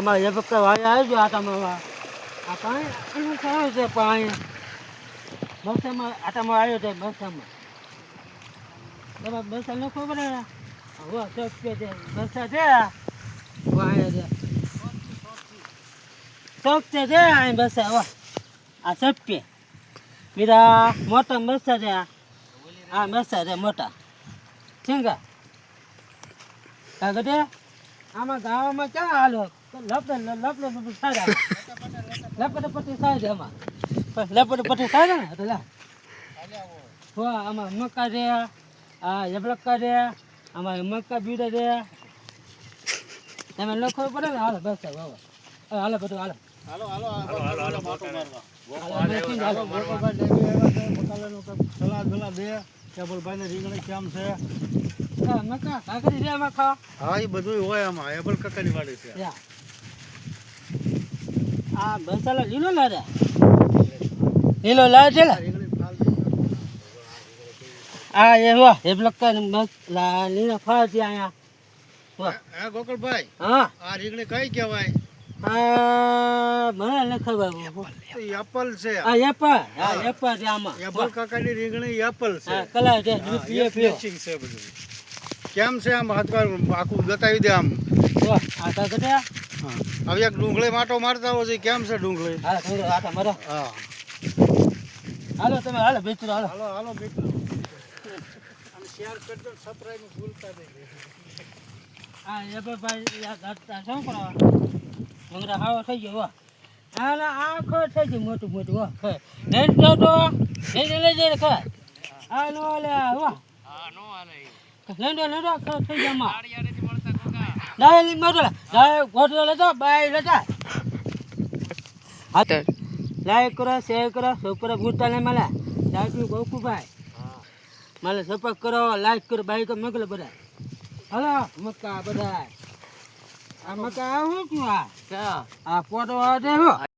અમારે વખતે વાય આવી ગયો આટામાં આ પાણી એનું સારું છે પાણી. બસામાં આટામાં આવ્યો છે બસામાં તમે બરસા ન ખબર હવે સસ્પે છે. બરસા છે? વાય છે. સસ્તે છે અહીં બસા હવે. આ સસ્પે બીજા મોટા બરસા છે આ. બસા છે મોટા. ઠીક કાગડે આમાં ગાવામાં ક્યાં હાલો લપડે લપડે લપડે સારા લપડે પટ્ટી સારી એમાં લપડે પટ્ટી સારી ને તો આમાં મક્કા છે આ યબલક્કા છે આમાં મક્કા બીડા છે. તમે લખો પડે ને? હાલો બસ હવે હાલો બધું હાલો. હાલો હાલો હાલો હાલો માટો મારવા. હાલો બેસીને હાલો. ગોપાલભાઈ ડેલી આવ્યા છે મકાલાનું કંઈક સલાહ બલા દે કેબલભાઈને રીંગણી કેમ છે. હા, કાકરી છે મક્કા હા એ બધું હોય આમાં. એબલ કાકાની વાડી છે. આ બસાલો લીલો લાડે લીલો લાડ છે આ એ હો એ લગતા બસ લીલો ફાળ છે અહીંયા. વાહ. હે ગોકળભાઈ હા. આ રીંગણી કઈ કહેવાય? આ મને ન ખબર એપલ. છે. આ એપલ હા. એપલ છે આમાં. એપલ કાકાની રીંગણી એપલ છે. હા કલર છે પીએ પીએ છે બધું. કેમ છે આમ હાથવાર આખું બતાવી દે આમ? વાહ આ કાકડે હા હવે એક ડુંગળી માટો મારતા હોય છે કેમ છે ડુંગળી? હાલો થોડું આટા મરો. હા. હાલો તમે હાલો બેચરો હાલો. હાલો હાલો મિત્રો અને શેર કરજો સબસ્ક્રાઇબ ભૂલતા નહીં આ એપલ ભાઈ આ દાંતા શું કરો મંગરા હાવો. થઈ ગયો વાહ હાલો આખો થઈ ગયો મોટું મોટું વાહ ખે. નહીં તો તો નહીં લઈ જઈને ખા. હા. નો લે વાહ લેંડો લેંડો ખા થઈ ગયા ડાયલી મોટો ડાય ગોઠવો લેતો બાય લેતા હા. લાઈક કરો શેર કરો સબસ્ક્રાઇબ ભૂલતા નહીં મળે. લાઈક ગોકુ ભાઈ. મને સપોર્ટ કરો લાઈક કરો બાઈક મોકલો બધા હલો મક્કા બધા આ મક્કા આ? શું થયું આ આ પોટો આવે છે